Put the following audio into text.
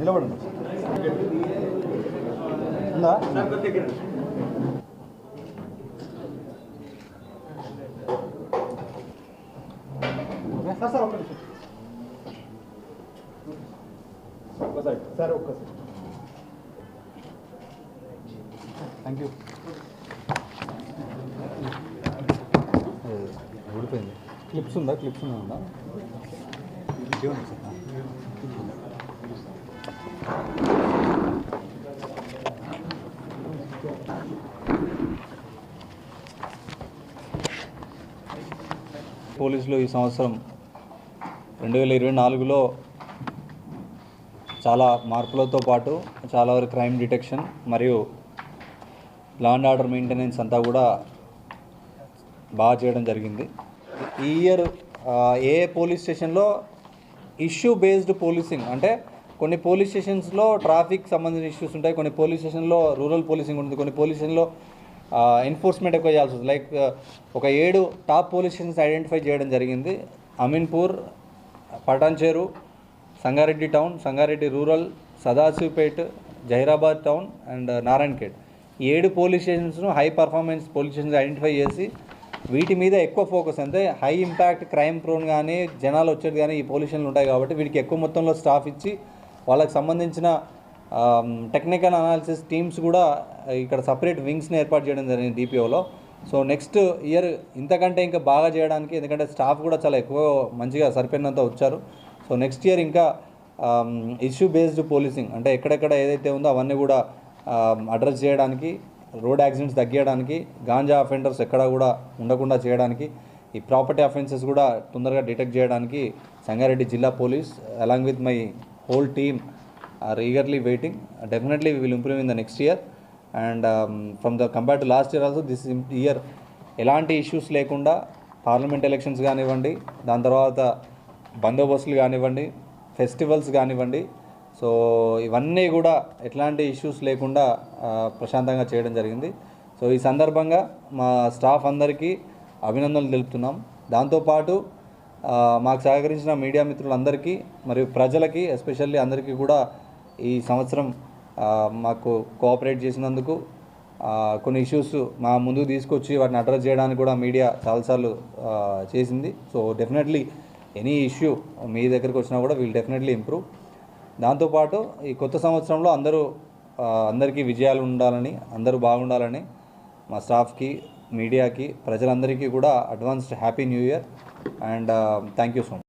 నిలబడండి. ఉందా? సార్ ఒక్కసారి. సార్ ఒక్కసారి. థ్యాంక్ యూ ఊడిపోయింది. క్లిప్స్ ఉందా? క్లిప్స్ ఉందా? సార్? పోలీసులు ఈ సంవత్సరం రెండు వేల ఇరవై నాలుగులో చాలా మార్పులతో పాటు చాలా వరకు క్రైమ్ డిటెక్షన్ మరియు లా అండ్ ఆర్డర్ మెయింటెనెన్స్ అంతా కూడా బాగా చేయడం జరిగింది. ఈ ఇయర్ ఏ పోలీస్ స్టేషన్లో ఇష్యూ బేస్డ్ పోలీసింగ్ అంటే కొన్ని పోలీస్ స్టేషన్స్లో ట్రాఫిక్ సంబంధించిన ఇష్యూస్ ఉంటాయి. కొన్ని పోలీస్ స్టేషన్లో రూరల్ పోలీసింగ్ ఉంటుంది. కొన్ని పోలీస్ స్టేషన్లో ఎన్ఫోర్స్మెంట్ ఎక్కువ చేయాల్సి వస్తుంది. లైక్ ఒక ఏడు టాప్ పోలీస్ స్టేషన్స్ ఐడెంటిఫై చేయడం జరిగింది. Ameenpur Patancheru Sangareddy town Sangareddy rural Sadashivpet Zaheerabad town and Narayankhed. ఈ ఏడు police స్టేషన్స్ను high performance police stations identify చేసి వీటి మీద ఎక్కువ ఫోకస్ అంటే హై ఇంపాక్ట్ క్రైమ్ ప్రోన్ కానీ జనాలు వచ్చేది కానీ ఈ పోలీస్ స్టేషన్లు ఉంటాయి కాబట్టి వీటికి ఎక్కువ మొత్తంలో స్టాఫ్ ఇచ్చి వాళ్ళకి సంబంధించిన టెక్నికల్ అనాలిసిస్ టీమ్స్ కూడా ఇక్కడ సపరేట్ వింగ్స్ని ఏర్పాటు చేయడం జరిగింది డిపిఓలో సో నెక్స్ట్ ఇయర్ ఇంతకంటే ఇంకా బాగా చేయడానికి ఎందుకంటే స్టాఫ్ కూడా చాలా ఎక్కువ మంచిగా సరిపోయినంత వచ్చారు. సో నెక్స్ట్ ఇయర్ ఇంకా ఇష్యూ బేస్డ్ పోలీసింగ్ అంటే ఎక్కడెక్కడ ఏదైతే ఉందో అవన్నీ కూడా అడ్రస్ చేయడానికి రోడ్ యాక్సిడెంట్స్ తగ్గించడానికి గాంజా అఫెండర్స్ ఎక్కడ కూడా ఉండకుండా చేయడానికి ఈ ప్రాపర్టీ అఫెన్సెస్ కూడా తొందరగా డిటెక్ట్ చేయడానికి సంగారెడ్డి జిల్లా police along with my whole team are eagerly waiting definitely will improve in the next year and from the compare to last year also this year ఎలాంటి ఇష్యూస్ లేకుండా పార్లమెంట్ ఎలక్షన్స్ కానివ్వండి దాని తర్వాత బందోబస్తులు కానివ్వండి ఫెస్టివల్స్ కానివ్వండి. So ఇవన్నీ కూడా ఎట్లాంటి ఇష్యూస్ లేకుండా ప్రశాంతంగా చేయడం జరిగింది. సో ఈ సందర్భంగా మా స్టాఫ్ అందరికీ అభినందనలు తెలుపుతున్నాం. దాంతోపాటు మాకు సహకరించిన మీడియా మిత్రులందరికీ మరియు ప్రజలకి ఎస్పెషల్లీ అందరికీ కూడా ఈ సంవత్సరం మాకు కోఆపరేట్ చేసినందుకు కొన్ని ఇష్యూస్ మా ముందు తీసుకొచ్చి వాటిని అడ్రస్ చేయడానికి కూడా మీడియా చాలాసార్లు చేసింది. సో డెఫినెట్లీ ఎనీ ఇష్యూ మీ దగ్గరికి వచ్చినా కూడా వీల్ డెఫినెట్లీ ఇంప్రూవ్. దాంతోపాటు ఈ కొత్త సంవత్సరంలో అందరూ అందరికీ విజయాలు ఉండాలని అందరూ బాగుండాలని మా స్టాఫ్కి మీడియాకి ప్రజలందరికీ కూడా advanced happy new year and thank you so much